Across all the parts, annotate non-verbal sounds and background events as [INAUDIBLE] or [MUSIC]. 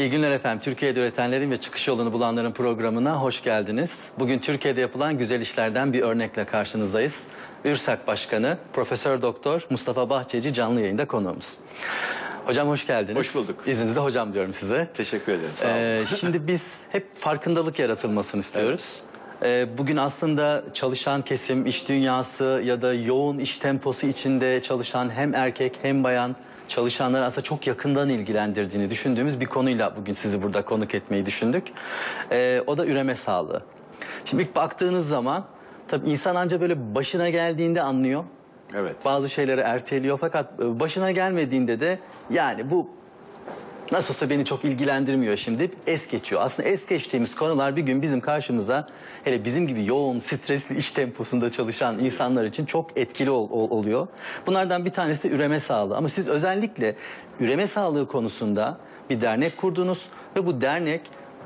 İyi günler efendim. Türkiye'de üretenlerin ve çıkış yolunu bulanların programına hoş geldiniz. Bugün Türkiye'de yapılan güzel işlerden bir örnekle karşınızdayız. Ürsak Başkanı Profesör Doktor Mustafa Bahçeci canlı yayında konuğumuz. Hocam hoş geldiniz. Hoş bulduk. İzninizle hocam diyorum size. Teşekkür ederim. Sağ olun. Ee, şimdi biz hep farkındalık yaratılmasını istiyoruz. Ee, bugün aslında çalışan kesim, iş dünyası ya da yoğun iş temposu içinde çalışan hem erkek hem bayan çalışanları aslında çok yakından ilgilendirdiğini düşündüğümüz bir konuyla bugün sizi burada konuk etmeyi düşündük. Ee, o da üreme sağlığı. Şimdi ilk baktığınız zaman tabii insan anca böyle başına geldiğinde anlıyor. Evet. Bazı şeyleri erteliyor fakat e, başına gelmediğinde de yani bu nasıl olsa beni çok ilgilendirmiyor şimdi es geçiyor. Aslında es geçtiğimiz konular bir gün bizim karşımıza hele bizim gibi yoğun stresli iş temposunda çalışan insanlar için çok etkili ol- ol- oluyor. Bunlardan bir tanesi de üreme sağlığı ama siz özellikle üreme sağlığı konusunda bir dernek kurdunuz ve bu dernek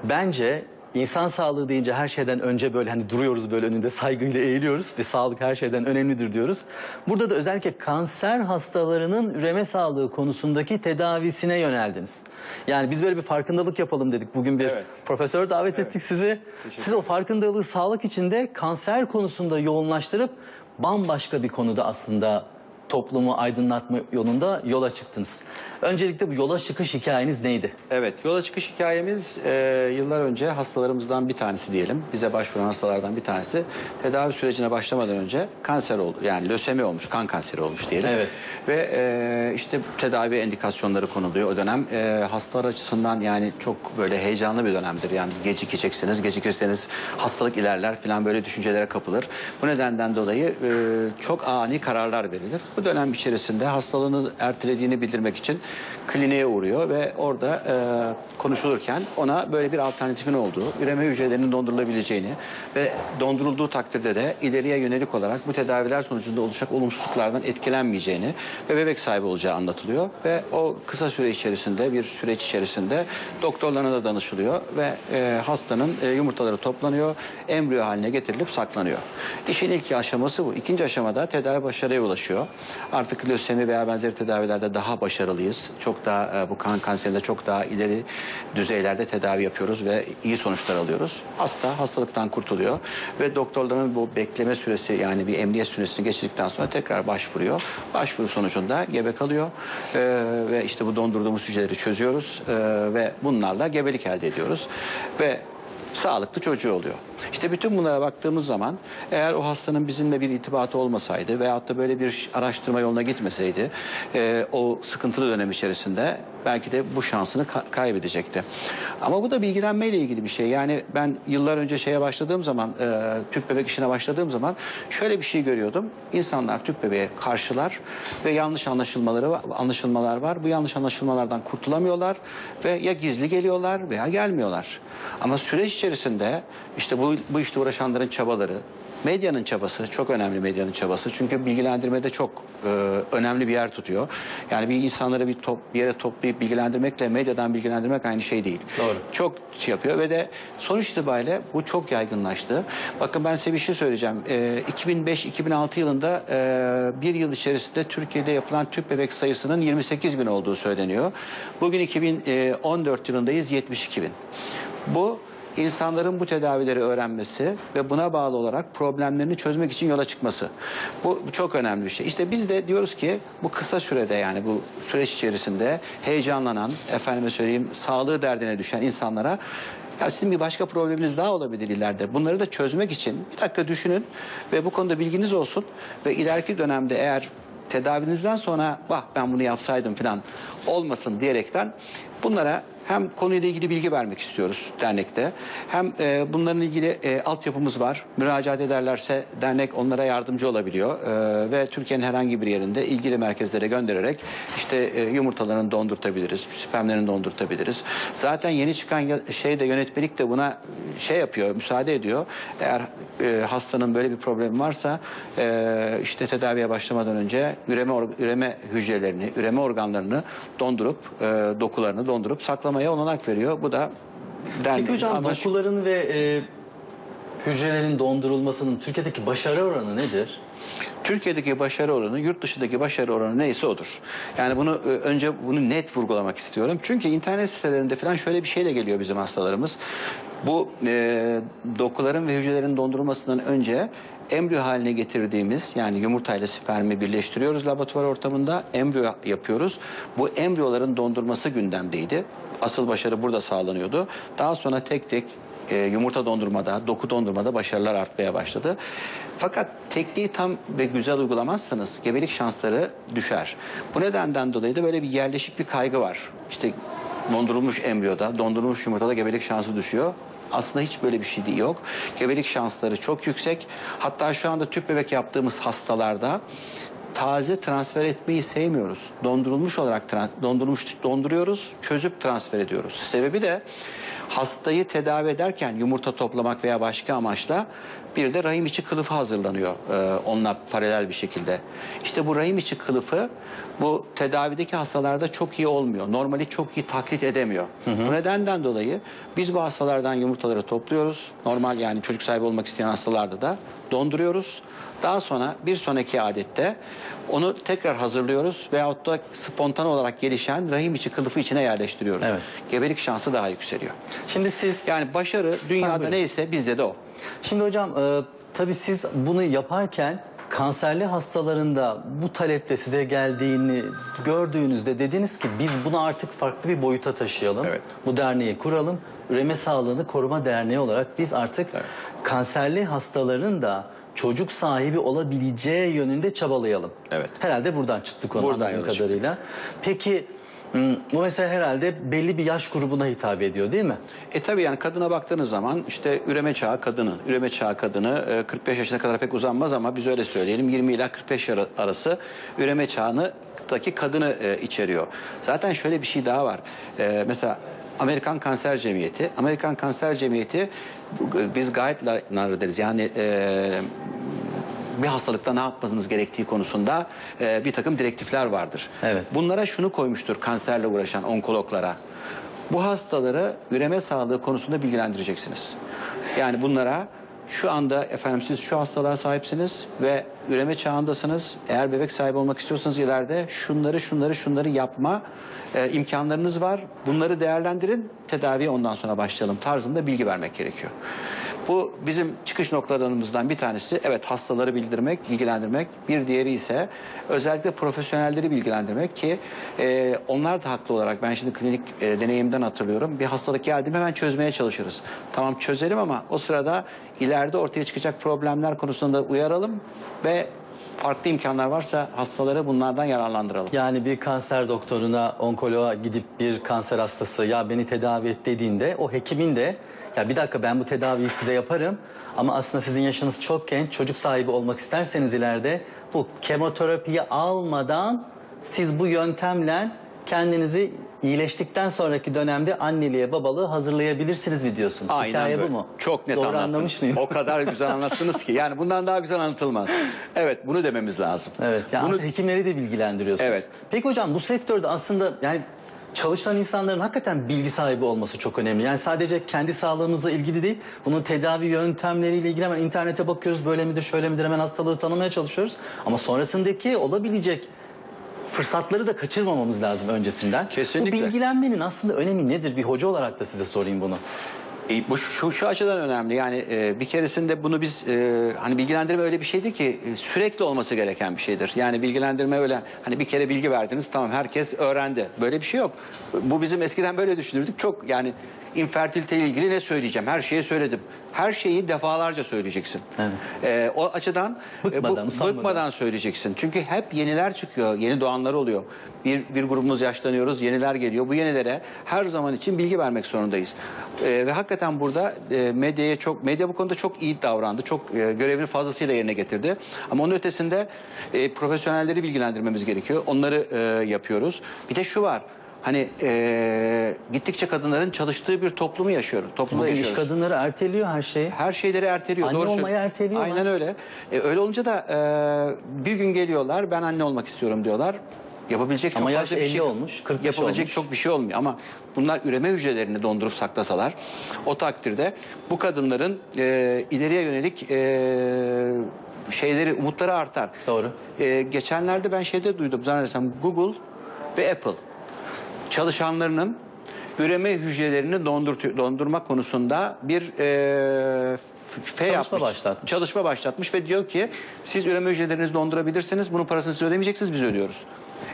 bence İnsan sağlığı deyince her şeyden önce böyle hani duruyoruz böyle önünde saygıyla eğiliyoruz ve sağlık her şeyden önemlidir diyoruz. Burada da özellikle kanser hastalarının üreme sağlığı konusundaki tedavisine yöneldiniz. Yani biz böyle bir farkındalık yapalım dedik. Bugün bir Evet. profesör davet ettik sizi. Siz o farkındalığı sağlık içinde kanser konusunda yoğunlaştırıp bambaşka bir konuda aslında toplumu aydınlatma yolunda yola çıktınız. Öncelikle bu yola çıkış hikayeniz neydi? Evet, yola çıkış hikayemiz e, yıllar önce hastalarımızdan bir tanesi diyelim. Bize başvuran hastalardan bir tanesi tedavi sürecine başlamadan önce kanser oldu. Yani lösemi olmuş, kan kanseri olmuş diyelim. Evet. Ve e, işte tedavi endikasyonları konuluyor o dönem. E, hastalar açısından yani çok böyle heyecanlı bir dönemdir. Yani gecikeceksiniz, gecikirseniz hastalık ilerler falan böyle düşüncelere kapılır. Bu nedenden dolayı e, çok ani kararlar verilir. Bu dönem içerisinde hastalığını ertelediğini bildirmek için kliniğe uğruyor ve orada e, konuşulurken ona böyle bir alternatifin olduğu, üreme hücrelerinin dondurulabileceğini ve dondurulduğu takdirde de ileriye yönelik olarak bu tedaviler sonucunda oluşacak olumsuzluklardan etkilenmeyeceğini ve bebek sahibi olacağı anlatılıyor ve o kısa süre içerisinde bir süreç içerisinde doktorlarına da danışılıyor ve e, hastanın e, yumurtaları toplanıyor, embriyo haline getirilip saklanıyor. İşin ilk aşaması bu. İkinci aşamada tedavi başarıya ulaşıyor. Artık lösemi veya benzeri tedavilerde daha başarılıyız. Çok daha e, bu kan kanserinde çok daha ileri düzeylerde tedavi yapıyoruz ve iyi sonuçlar alıyoruz. Hasta hastalıktan kurtuluyor ve doktorların bu bekleme süresi yani bir emniyet süresini geçirdikten sonra tekrar başvuruyor. Başvuru sonucunda gebe kalıyor E, ve işte bu dondurduğumuz hücreleri çözüyoruz E, ve bunlarla gebelik elde ediyoruz ve sağlıklı çocuğu oluyor. İşte bütün bunlara baktığımız zaman eğer o hastanın bizimle bir irtibatı olmasaydı veyahut da böyle bir araştırma yoluna gitmeseydi e, o sıkıntılı dönem içerisinde belki de bu şansını ka- kaybedecekti. Ama bu da bilgilenmeyle ilgili bir şey. Yani ben yıllar önce şeye başladığım zaman e, tüp bebek işine başladığım zaman şöyle bir şey görüyordum. İnsanlar tüp bebeğe karşılar ve yanlış anlaşılmaları anlaşılmalar var. Bu yanlış anlaşılmalardan kurtulamıyorlar ve ya gizli geliyorlar veya gelmiyorlar. Ama süreç içerisinde işte bu, bu işte uğraşanların çabaları, medyanın çabası çok önemli medyanın çabası. Çünkü bilgilendirmede çok e, önemli bir yer tutuyor. Yani bir insanları bir, top, bir yere toplayıp bilgilendirmekle medyadan bilgilendirmek aynı şey değil. Doğru. Çok şey yapıyor ve de sonuç itibariyle bu çok yaygınlaştı. Bakın ben size bir şey söyleyeceğim. E, 2005-2006 yılında e, bir yıl içerisinde Türkiye'de yapılan tüp bebek sayısının 28 bin olduğu söyleniyor. Bugün 2014 yılındayız 72 bin. Bu insanların bu tedavileri öğrenmesi ve buna bağlı olarak problemlerini çözmek için yola çıkması. Bu çok önemli bir şey. İşte biz de diyoruz ki bu kısa sürede yani bu süreç içerisinde heyecanlanan, efendime söyleyeyim sağlığı derdine düşen insanlara ya sizin bir başka probleminiz daha olabilir ileride. Bunları da çözmek için bir dakika düşünün ve bu konuda bilginiz olsun ve ileriki dönemde eğer tedavinizden sonra bak ben bunu yapsaydım falan olmasın diyerekten bunlara hem konuyla ilgili bilgi vermek istiyoruz dernekte. Hem e, bunların ilgili e, altyapımız var. Müracaat ederlerse dernek onlara yardımcı olabiliyor. E, ve Türkiye'nin herhangi bir yerinde ilgili merkezlere göndererek işte e, yumurtalarını dondurtabiliriz, spermlerini dondurtabiliriz. Zaten yeni çıkan şey de yönetmelik de buna şey yapıyor, müsaade ediyor. Eğer e, hastanın böyle bir problemi varsa e, işte tedaviye başlamadan önce üreme üreme hücrelerini, üreme organlarını dondurup e, dokularını dondurup saklamaya olanak veriyor. Bu da dernek Peki hocam anlaş- dokuların ve e, hücrelerin dondurulmasının Türkiye'deki başarı oranı nedir? Türkiye'deki başarı oranı yurt dışındaki başarı oranı neyse odur. Yani bunu e, önce bunu net vurgulamak istiyorum. Çünkü internet sitelerinde falan şöyle bir şeyle geliyor bizim hastalarımız. Bu e, dokuların ve hücrelerin dondurulmasından önce embriyo haline getirdiğimiz yani yumurtayla spermi birleştiriyoruz laboratuvar ortamında embriyo yapıyoruz. Bu embriyoların dondurması gündemdeydi. Asıl başarı burada sağlanıyordu. Daha sonra tek tek e, yumurta dondurmada, doku dondurmada başarılar artmaya başladı. Fakat tekniği tam ve güzel uygulamazsanız gebelik şansları düşer. Bu nedenden dolayı da böyle bir yerleşik bir kaygı var. İşte dondurulmuş embriyoda, dondurulmuş yumurtada gebelik şansı düşüyor. Aslında hiç böyle bir şey değil yok. Gebelik şansları çok yüksek. Hatta şu anda tüp bebek yaptığımız hastalarda taze transfer etmeyi sevmiyoruz. Dondurulmuş olarak dondurmuş donduruyoruz, çözüp transfer ediyoruz. Sebebi de hastayı tedavi ederken yumurta toplamak veya başka amaçla bir de rahim içi kılıfı hazırlanıyor e, onunla paralel bir şekilde. İşte bu rahim içi kılıfı bu tedavideki hastalarda çok iyi olmuyor. Normali çok iyi taklit edemiyor. Bu nedenden dolayı biz bu hastalardan yumurtaları topluyoruz. Normal yani çocuk sahibi olmak isteyen hastalarda da donduruyoruz. Daha sonra bir sonraki adette onu tekrar hazırlıyoruz veyahut da spontan olarak gelişen rahim içi kılıfı içine yerleştiriyoruz. Evet. Gebelik şansı daha yükseliyor. Şimdi siz Yani başarı dünyada neyse bizde de o. Şimdi hocam e, tabii siz bunu yaparken kanserli hastalarında bu taleple size geldiğini gördüğünüzde dediniz ki biz bunu artık farklı bir boyuta taşıyalım. Evet. Bu derneği kuralım. Üreme Sağlığını Koruma Derneği olarak biz artık Evet. kanserli hastaların da çocuk sahibi olabileceği yönünde çabalayalım. Evet. Herhalde buradan çıktı konu Buradan anladığım yola çıktık. kadarıyla. Peki m, bu mesela herhalde belli bir yaş grubuna hitap ediyor değil mi? E tabii yani kadına baktığınız zaman işte üreme çağı kadını, üreme çağı kadını e, 45 yaşına kadar pek uzanmaz ama biz öyle söyleyelim 20 ila 45 ar- arası üreme çağını kadını e, içeriyor. Zaten şöyle bir şey daha var. E, mesela Amerikan Kanser Cemiyeti, Amerikan Kanser Cemiyeti bu- biz guideline deriz yani e, bir hastalıkta ne yapmanız gerektiği konusunda e, bir takım direktifler vardır. Evet. Bunlara şunu koymuştur kanserle uğraşan onkologlara. Bu hastaları üreme sağlığı konusunda bilgilendireceksiniz. Yani bunlara şu anda efendim siz şu hastalığa sahipsiniz ve üreme çağındasınız. Eğer bebek sahibi olmak istiyorsanız ileride şunları şunları şunları yapma e, imkanlarınız var. Bunları değerlendirin. Tedaviye ondan sonra başlayalım tarzında bilgi vermek gerekiyor. Bu bizim çıkış noktalarımızdan bir tanesi. Evet hastaları bildirmek, bilgilendirmek. Bir diğeri ise özellikle profesyonelleri bilgilendirmek ki e, onlar da haklı olarak ben şimdi klinik e, deneyimden hatırlıyorum. Bir hastalık geldiğinde hemen çözmeye çalışırız. Tamam çözelim ama o sırada ileride ortaya çıkacak problemler konusunda uyaralım ve farklı imkanlar varsa hastaları bunlardan yararlandıralım. Yani bir kanser doktoruna, onkoloğa gidip bir kanser hastası ya beni tedavi et dediğinde o hekimin de ya bir dakika ben bu tedaviyi size yaparım ama aslında sizin yaşınız çok genç çocuk sahibi olmak isterseniz ileride bu kemoterapiyi almadan siz bu yöntemle kendinizi iyileştikten sonraki dönemde anneliğe babalığı hazırlayabilirsiniz mi diyorsunuz? Hikaye böyle. bu mu? Çok net Doğru anlattın. anlamış mıyım? O kadar güzel [LAUGHS] anlattınız ki. Yani bundan daha güzel anlatılmaz. Evet bunu dememiz lazım. Evet. Yani bunu hekimleri de bilgilendiriyorsunuz. Evet. Peki hocam bu sektörde aslında yani çalışan insanların hakikaten bilgi sahibi olması çok önemli. Yani sadece kendi sağlığımızla ilgili değil, bunun tedavi yöntemleriyle ilgili hemen internete bakıyoruz. Böyle midir, şöyle midir hemen hastalığı tanımaya çalışıyoruz. Ama sonrasındaki olabilecek fırsatları da kaçırmamamız lazım öncesinden. Kesinlikle. Bu bilgilenmenin aslında önemi nedir? Bir hoca olarak da size sorayım bunu. E, bu şu, şu açıdan önemli yani e, bir keresinde bunu biz e, hani bilgilendirme öyle bir şeydir ki e, sürekli olması gereken bir şeydir. Yani bilgilendirme öyle hani bir kere bilgi verdiniz tamam herkes öğrendi. Böyle bir şey yok. Bu bizim eskiden böyle düşünürdük. Çok yani infertilite ile ilgili ne söyleyeceğim? Her şeyi söyledim. Her şeyi defalarca söyleyeceksin. Evet. E, o açıdan e, Bıkmadan, usanmadan. bıkmadan söyleyeceksin. Çünkü hep yeniler çıkıyor, yeni doğanlar oluyor. Bir, bir grubumuz yaşlanıyoruz, yeniler geliyor. Bu yenilere her zaman için bilgi vermek zorundayız. Ee, ve hakikaten burada e, medyaya çok, medya bu konuda çok iyi davrandı. Çok e, görevini fazlasıyla yerine getirdi. Ama onun ötesinde e, profesyonelleri bilgilendirmemiz gerekiyor. Onları e, yapıyoruz. Bir de şu var. Hani e, gittikçe kadınların çalıştığı bir toplumu yaşıyoruz. Toplumda Bugün iş yaşıyoruz kadınları erteliyor her şeyi. her şeyleri erteliyor. Anne Doğru olmayı söylüyor. erteliyorlar. Aynen öyle. E, öyle olunca da e, bir gün geliyorlar ben anne olmak istiyorum diyorlar. Yapabilecek çok Ama yaş fazla bir 50 şey olmuş, 40 yaş Yapabilecek olmuş. çok bir şey olmuyor ama bunlar üreme hücrelerini dondurup saklasalar o takdirde bu kadınların e, ileriye yönelik e, şeyleri, umutları artar. Doğru. Ee, geçenlerde ben şeyde duydum zannedersem Google ve Apple çalışanlarının üreme hücrelerini dondurt dondurma konusunda bir e, f- şey yapmış, başlatmış. Çalışma başlatmış ve diyor ki siz üreme hücrelerinizi dondurabilirsiniz. Bunun parasını siz ödemeyeceksiniz biz ödüyoruz.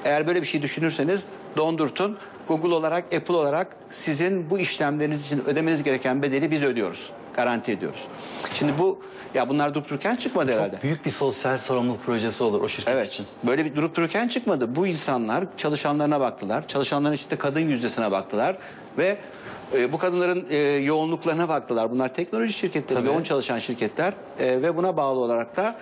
Eğer böyle bir şey düşünürseniz dondurtun. Google olarak, Apple olarak sizin bu işlemleriniz için ödemeniz gereken bedeli biz ödüyoruz. Garanti ediyoruz. Şimdi bu ya bunlar durup dururken çıkmadı herhalde. Çok büyük bir sosyal sorumluluk projesi olur o şirket Evet. için. Böyle bir durup dururken çıkmadı. Bu insanlar çalışanlarına baktılar. Çalışanların içinde kadın yüzdesine baktılar ve e, bu kadınların e, yoğunluklarına baktılar. Bunlar teknoloji şirketleri, Tabii. yoğun çalışan şirketler e, ve buna bağlı olarak da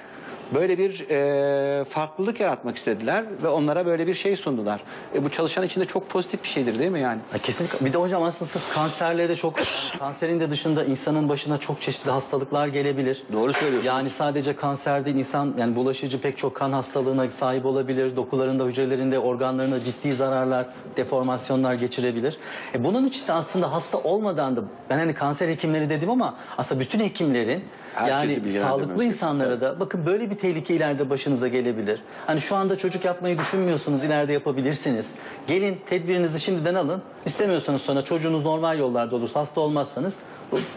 böyle bir e, farklılık yaratmak istediler ve onlara böyle bir şey sundular. E, bu çalışan içinde çok pozitif bir şeydir değil mi yani? Ha, kesinlikle. Bir de hocam aslında sırf kanserle de çok kanserin de dışında insanın başına çok çeşitli hastalıklar gelebilir. Doğru söylüyorsunuz. Yani sadece kanser değil insan yani bulaşıcı pek çok kan hastalığına sahip olabilir. Dokularında, hücrelerinde, organlarında ciddi zararlar, deformasyonlar geçirebilir. E bunun için de aslında hasta olmadan da ben hani kanser hekimleri dedim ama aslında bütün hekimlerin Herkesi yani sağlıklı insanlara da bakın böyle bir tehlike ileride başınıza gelebilir. Hani şu anda çocuk yapmayı düşünmüyorsunuz, ileride yapabilirsiniz. Gelin tedbirinizi şimdiden alın. İstemiyorsanız sonra çocuğunuz normal yollarda olursa hasta olmazsanız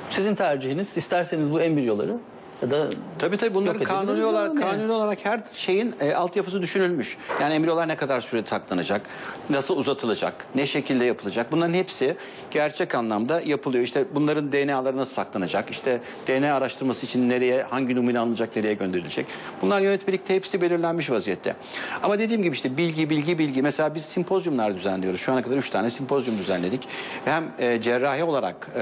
sizin tercihiniz. İsterseniz bu embriyoları ya da Tabii tabii bunların Yok kanuni edebiliriz olarak ama yani. kanuni olarak her şeyin e, altyapısı düşünülmüş. Yani embriyolar ne kadar sürede saklanacak, nasıl uzatılacak, ne şekilde yapılacak. Bunların hepsi gerçek anlamda yapılıyor. İşte bunların DNA'ları nasıl saklanacak? İşte DNA araştırması için nereye, hangi numune alınacak, nereye gönderilecek? Bunlar yönetmelikte hepsi belirlenmiş vaziyette. Ama dediğim gibi işte bilgi, bilgi, bilgi. Mesela biz simpozyumlar düzenliyoruz. Şu ana kadar üç tane simpozyum düzenledik. Hem e, cerrahi olarak e,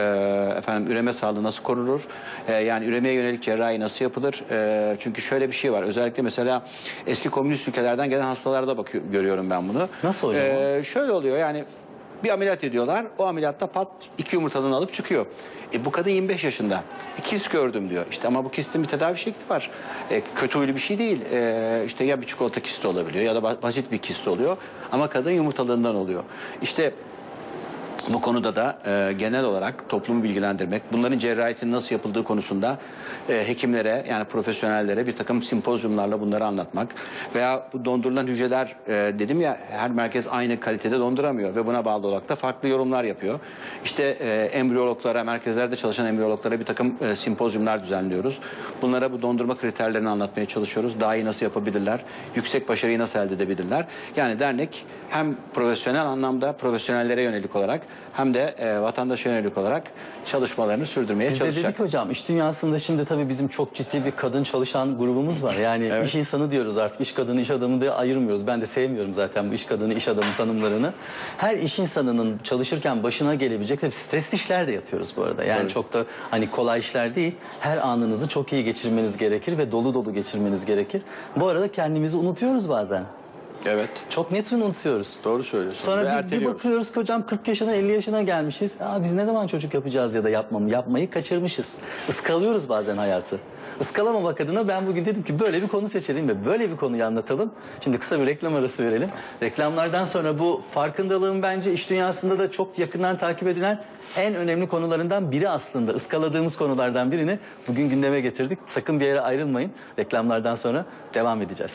efendim üreme sağlığı nasıl korunur? E, yani üremeye yönelik cerrahi nasıl yapılır? E, çünkü şöyle bir şey var. Özellikle mesela eski komünist ülkelerden gelen hastalarda bakıyor, görüyorum ben bunu. Nasıl hocam E, şöyle oluyor yani bir ameliyat ediyorlar. O ameliyatta pat iki yumurtalığını alıp çıkıyor. E, bu kadın 25 yaşında. E, kist gördüm diyor. İşte ama bu kistin bir tedavi şekli var. E, kötü huylu bir şey değil. E, işte ya bir çikolata kisti olabiliyor ya da ba- basit bir kist oluyor. Ama kadın yumurtalığından oluyor. İşte bu konuda da e, genel olarak toplumu bilgilendirmek, bunların cerrahisinin nasıl yapıldığı konusunda e, hekimlere yani profesyonellere bir takım sempozyumlarla bunları anlatmak veya dondurulan hücreler e, dedim ya her merkez aynı kalitede donduramıyor ve buna bağlı olarak da farklı yorumlar yapıyor. İşte e, embriyologlara, merkezlerde çalışan embriyologlara bir takım e, sempozyumlar düzenliyoruz. Bunlara bu dondurma kriterlerini anlatmaya çalışıyoruz. Daha iyi nasıl yapabilirler, yüksek başarıyı nasıl elde edebilirler. Yani dernek hem profesyonel anlamda profesyonellere yönelik olarak hem de e, vatandaşa yönelik olarak çalışmalarını sürdürmeye Biz de çalışacak. dedik hocam iş dünyasında şimdi tabii bizim çok ciddi bir kadın çalışan grubumuz var. Yani Evet. iş insanı diyoruz artık iş kadını iş adamı diye ayırmıyoruz. Ben de sevmiyorum zaten bu iş kadını iş adamı tanımlarını. Her iş insanının çalışırken başına gelebilecek tabii stresli işler de yapıyoruz bu arada. Yani Evet. çok da hani kolay işler değil. Her anınızı çok iyi geçirmeniz gerekir ve dolu dolu geçirmeniz gerekir. Bu arada kendimizi unutuyoruz bazen. Evet. Çok net unutuyoruz. Doğru söylüyorsun. Sonra bir, bir bakıyoruz ki hocam 40 yaşına 50 yaşına gelmişiz. Aa, biz ne zaman çocuk yapacağız ya da yapmam, yapmayı kaçırmışız. Iskalıyoruz bazen hayatı. Iskalamamak adına ben bugün dedim ki böyle bir konu seçelim ve böyle bir konuyu anlatalım. Şimdi kısa bir reklam arası verelim. Reklamlardan sonra bu farkındalığın bence iş dünyasında da çok yakından takip edilen en önemli konularından biri aslında. Iskaladığımız konulardan birini bugün gündeme getirdik. Sakın bir yere ayrılmayın. Reklamlardan sonra devam edeceğiz.